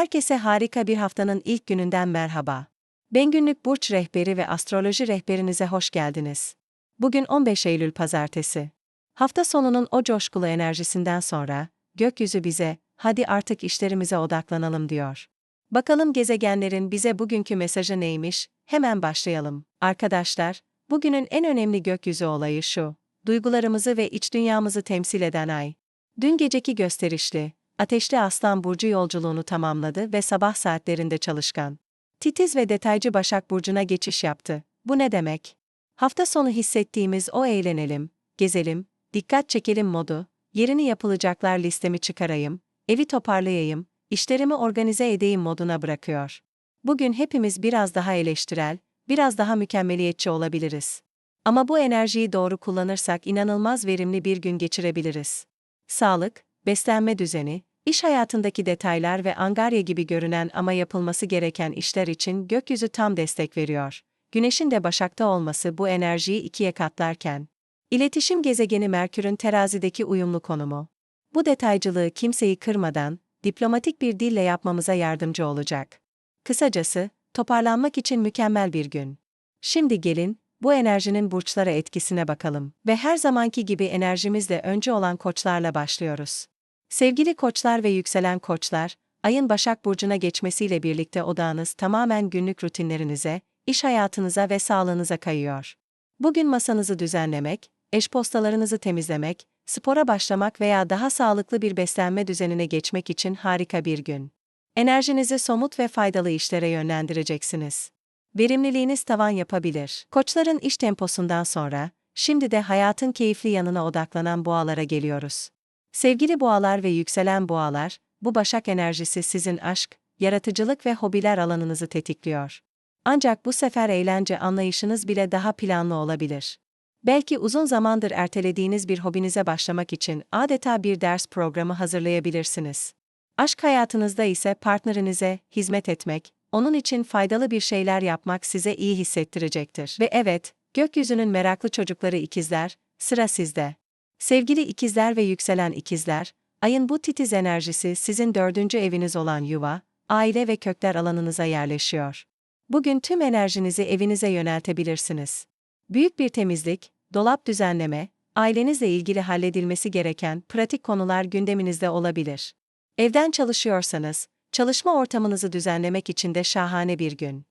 Herkese harika bir haftanın ilk gününden merhaba. Ben günlük burç rehberi ve astroloji rehberinize hoş geldiniz. Bugün 15 Eylül pazartesi. Hafta sonunun o coşkulu enerjisinden sonra gökyüzü bize hadi artık işlerimize odaklanalım diyor. Bakalım gezegenlerin bize bugünkü mesajı neymiş? Hemen başlayalım. Arkadaşlar, bugünün en önemli gökyüzü olayı şu. Duygularımızı ve iç dünyamızı temsil eden ay. Dün geceki gösterişli, ateşli Aslan Burcu yolculuğunu tamamladı ve sabah saatlerinde çalışkan. Titiz ve detaycı Başak Burcu'na geçiş yaptı. Bu ne demek? Hafta sonu hissettiğimiz o eğlenelim, gezelim, dikkat çekelim modu, yerini yapılacaklar listemi çıkarayım, evi toparlayayım, işlerimi organize edeyim moduna bırakıyor. Bugün hepimiz biraz daha eleştirel, biraz daha mükemmeliyetçi olabiliriz. Ama bu enerjiyi doğru kullanırsak inanılmaz verimli bir gün geçirebiliriz. Sağlık, beslenme düzeni, iş hayatındaki detaylar ve angarya gibi görünen ama yapılması gereken işler için gökyüzü tam destek veriyor. Güneşin de Başak'ta olması bu enerjiyi ikiye katlarken, iletişim gezegeni Merkür'ün terazideki uyumlu konumu. Bu detaycılığı kimseyi kırmadan, diplomatik bir dille yapmamıza yardımcı olacak. Kısacası, toparlanmak için mükemmel bir gün. Şimdi gelin, bu enerjinin burçlara etkisine bakalım ve her zamanki gibi enerjimizle önce olan koçlarla başlıyoruz. Sevgili koçlar ve yükselen koçlar, ayın Başak Burcu'na geçmesiyle birlikte odağınız tamamen günlük rutinlerinize, iş hayatınıza ve sağlığınıza kayıyor. Bugün masanızı düzenlemek, eş postalarınızı temizlemek, spora başlamak veya daha sağlıklı bir beslenme düzenine geçmek için harika bir gün. Enerjinizi somut ve faydalı işlere yönlendireceksiniz. Verimliliğiniz tavan yapabilir. Koçların iş temposundan sonra, şimdi de hayatın keyifli yanına odaklanan boğalara geliyoruz. Sevgili boğalar ve yükselen boğalar, bu başak enerjisi sizin aşk, yaratıcılık ve hobiler alanınızı tetikliyor. Ancak bu sefer eğlence anlayışınız bile daha planlı olabilir. Belki uzun zamandır ertelediğiniz bir hobinize başlamak için adeta bir ders programı hazırlayabilirsiniz. Aşk hayatınızda ise partnerinize hizmet etmek, onun için faydalı bir şeyler yapmak size iyi hissettirecektir. Ve evet, gökyüzünün meraklı çocukları ikizler, sıra sizde. Sevgili ikizler ve yükselen ikizler, ayın bu titiz enerjisi sizin dördüncü eviniz olan yuva, aile ve kökler alanınıza yerleşiyor. Bugün tüm enerjinizi evinize yöneltebilirsiniz. Büyük bir temizlik, dolap düzenleme, ailenizle ilgili halledilmesi gereken pratik konular gündeminizde olabilir. Evden çalışıyorsanız, çalışma ortamınızı düzenlemek için de şahane bir gün.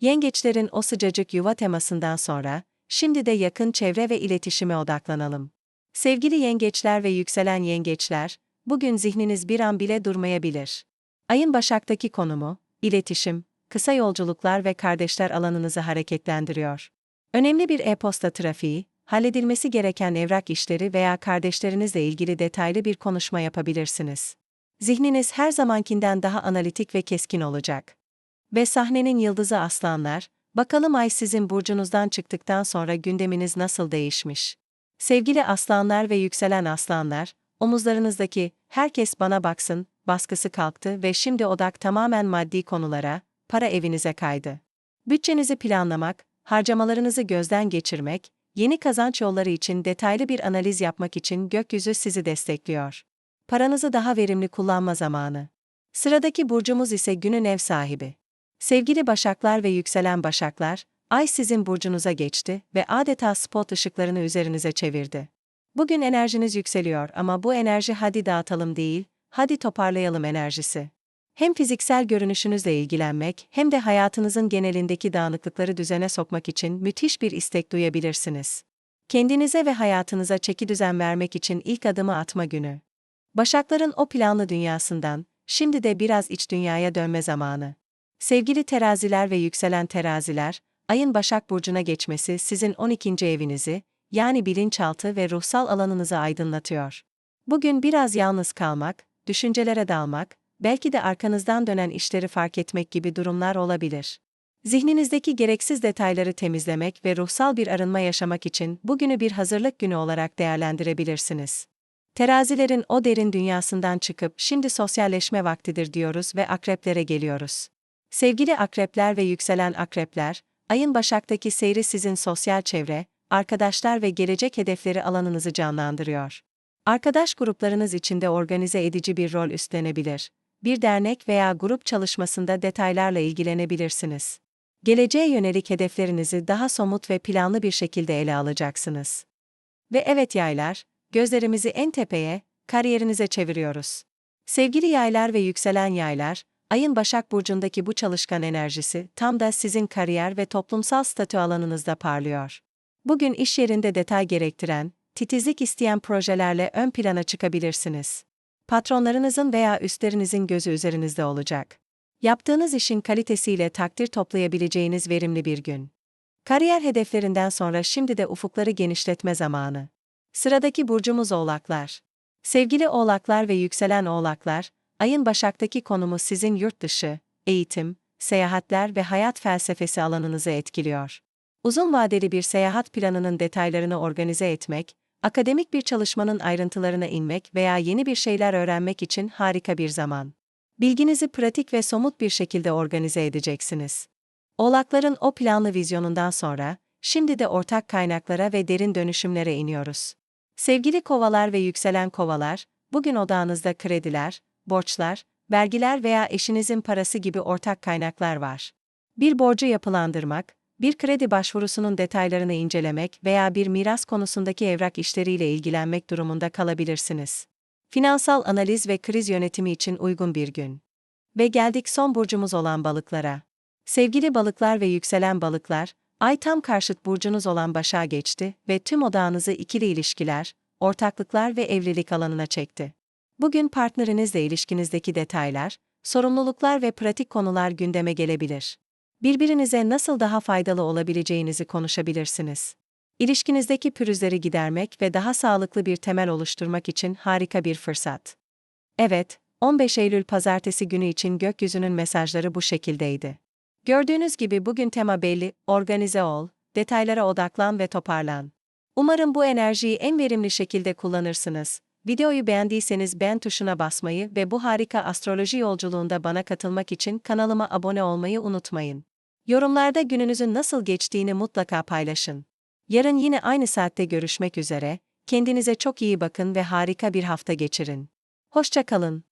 Yengeçlerin o sıcacık yuva temasından sonra, şimdi de yakın çevre ve iletişime odaklanalım. Sevgili yengeçler ve yükselen yengeçler, bugün zihniniz bir an bile durmayabilir. Ayın Başak'taki konumu, iletişim, kısa yolculuklar ve kardeşler alanınızı hareketlendiriyor. Önemli bir e-posta trafiği, halledilmesi gereken evrak işleri veya kardeşlerinizle ilgili detaylı bir konuşma yapabilirsiniz. Zihniniz her zamankinden daha analitik ve keskin olacak. Ve sahnenin yıldızı aslanlar, bakalım ay sizin burcunuzdan çıktıktan sonra gündeminiz nasıl değişmiş. Sevgili aslanlar ve yükselen aslanlar, omuzlarınızdaki herkes bana baksın baskısı kalktı ve şimdi odak tamamen maddi konulara, para evinize kaydı. Bütçenizi planlamak, harcamalarınızı gözden geçirmek, yeni kazanç yolları için detaylı bir analiz yapmak için gökyüzü sizi destekliyor. Paranızı daha verimli kullanma zamanı. Sıradaki burcumuz ise günün ev sahibi. Sevgili Başaklar ve yükselen Başaklar, Ay sizin burcunuza geçti ve adeta spot ışıklarını üzerinize çevirdi. Bugün enerjiniz yükseliyor ama bu enerji hadi dağıtalım değil, hadi toparlayalım enerjisi. Hem fiziksel görünüşünüzle ilgilenmek hem de hayatınızın genelindeki dağınıklıkları düzene sokmak için müthiş bir istek duyabilirsiniz. Kendinize ve hayatınıza çeki düzen vermek için ilk adımı atma günü. Başakların o planlı dünyasından, şimdi de biraz iç dünyaya dönme zamanı. Sevgili teraziler ve yükselen teraziler, ayın Başak Burcu'na geçmesi sizin 12. evinizi, yani bilinçaltı ve ruhsal alanınızı aydınlatıyor. Bugün biraz yalnız kalmak, düşüncelere dalmak, belki de arkanızdan dönen işleri fark etmek gibi durumlar olabilir. Zihninizdeki gereksiz detayları temizlemek ve ruhsal bir arınma yaşamak için bugünü bir hazırlık günü olarak değerlendirebilirsiniz. Terazilerin o derin dünyasından çıkıp şimdi sosyalleşme vaktidir diyoruz ve akreplere geliyoruz. Sevgili akrepler ve yükselen akrepler, ayın Başak'taki seyri sizin sosyal çevre, arkadaşlar ve gelecek hedefleri alanınızı canlandırıyor. Arkadaş gruplarınız içinde organize edici bir rol üstlenebilir. bir dernek veya grup çalışmasında detaylarla ilgilenebilirsiniz. Geleceğe yönelik hedeflerinizi daha somut ve planlı bir şekilde ele alacaksınız. Ve evet yaylar, gözlerimizi en tepeye, kariyerinize çeviriyoruz. Sevgili yaylar ve yükselen yaylar, ayın Başak Burcu'ndaki bu çalışkan enerjisi tam da sizin kariyer ve toplumsal statü alanınızda parlıyor. Bugün iş yerinde detay gerektiren, titizlik isteyen projelerle ön plana çıkabilirsiniz. Patronlarınızın veya üstlerinizin gözü üzerinizde olacak. Yaptığınız işin kalitesiyle takdir toplayabileceğiniz verimli bir gün. Kariyer hedeflerinden sonra şimdi de ufukları genişletme zamanı. Sıradaki burcumuz Oğlaklar. Sevgili Oğlaklar ve yükselen Oğlaklar, ayın Başak'taki konumu sizin yurt dışı, eğitim, seyahatler ve hayat felsefesi alanınızı etkiliyor. Uzun vadeli bir seyahat planının detaylarını organize etmek, akademik bir çalışmanın ayrıntılarına inmek veya yeni bir şeyler öğrenmek için harika bir zaman. Bilginizi pratik ve somut bir şekilde organize edeceksiniz. Oğlakların o planlı vizyonundan sonra, şimdi de ortak kaynaklara ve derin dönüşümlere iniyoruz. Sevgili kovalar ve yükselen kovalar, bugün odağınızda krediler, borçlar, vergiler veya eşinizin parası gibi ortak kaynaklar var. Bir borcu yapılandırmak, bir kredi başvurusunun detaylarını incelemek veya bir miras konusundaki evrak işleriyle ilgilenmek durumunda kalabilirsiniz. Finansal analiz ve kriz yönetimi için uygun bir gün. Ve geldik son burcumuz olan balıklara. Sevgili balıklar ve yükselen balıklar, ay tam karşıt burcunuz olan başa geçti ve tüm odağınızı ikili ilişkiler, ortaklıklar ve evlilik alanına çekti. Bugün partnerinizle ilişkinizdeki detaylar, sorumluluklar ve pratik konular gündeme gelebilir. Birbirinize nasıl daha faydalı olabileceğinizi konuşabilirsiniz. İlişkinizdeki pürüzleri gidermek ve daha sağlıklı bir temel oluşturmak için harika bir fırsat. Evet, 15 Eylül pazartesi günü için gökyüzünün mesajları bu şekildeydi. Gördüğünüz gibi bugün tema belli, organize ol, detaylara odaklan ve toparlan. Umarım bu enerjiyi en verimli şekilde kullanırsınız. Videoyu beğendiyseniz beğen tuşuna basmayı ve bu harika astroloji yolculuğunda bana katılmak için kanalıma abone olmayı unutmayın. Yorumlarda gününüzün nasıl geçtiğini mutlaka paylaşın. Yarın yine aynı saatte görüşmek üzere, kendinize çok iyi bakın ve harika bir hafta geçirin. Hoşça kalın.